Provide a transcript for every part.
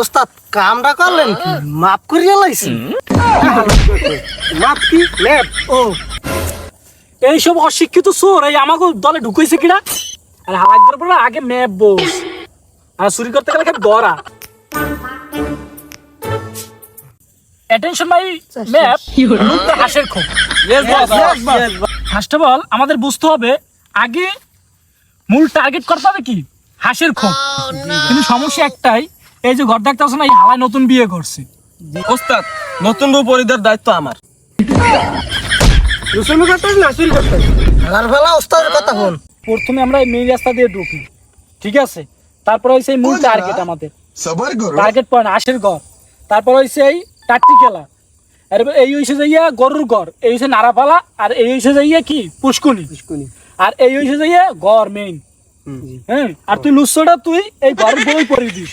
ওস্তাদ কামটা করলেন কি? মাফ করিয়া লাইছি মাফ কি? ম্যাপ। ও। এইসব অশিক্ষিত চোর এই আমাকে দলে ঢুকাইছে কিনা? আর পরে আগে ম্যাপ বস। আর চুরি করতে গেলে খালি দরা অ্যাটেনশন ভাই ম্যাপ। হাসের খোপ ফার্স্ট অফ অল আমাদের বুঝতে হবে আগে মূল টার্গেট করতে হবে কি? হাসের খোপ কিন্তু সমস্যা একটাই এই যে ঘর দেখতে দেখতেছো না এই হালাই নতুন বিয়ে করছে। ওস্তাদ নতুন রূপ পরিধার দায়িত্ব আমার। প্রথমে আমরা এই মেইন রাস্তা দিয়ে ঢুকি ঠিক আছে? তারপর হয়েছে এই মূল টার্গেট আমাদের। সবার গরু টার্গেট পয়েন্ট আশের ঘর। তারপর হয়েছে এই টাট্টি খেলা। এরপর এই হয়েছে যাইয়া গরুর ঘর। এই হয়েছে নারাফালা আর এই হয়েছে যাইয়া কি? পুষ্কুনি। পুষ্কুনি। আর এই হয়েছে যাইয়া ঘর মেইন হ্যাঁ? আর তুই লুচ্ছটা তুই এই ঘর বই পরিয়ে দিস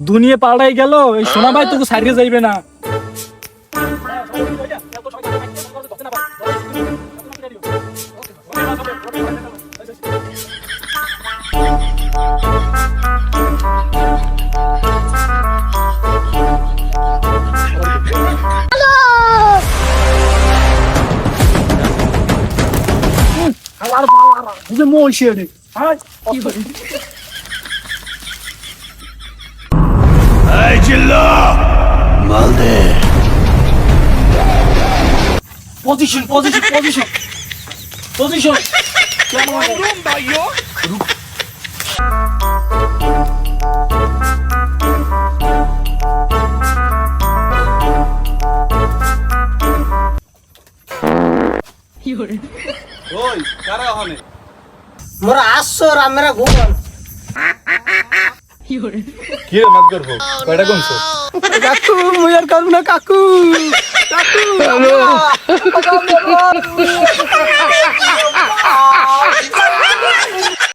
দুনিয়া পাল্টাই গেল এই সোনা ভাই তোকে সারিয়ে যাইবে না। আবার বাবা বুঝে মন শিয়ে আয় পজিশন পজিশন পজিশন পজিশন ওই কারা ওখানে? মোরা আসছো রামেরা ঘুমান কি রে মাত করব কয়টা গুনছো? কাকু মুই আর করব না কাকু। কাকু হ্যালো।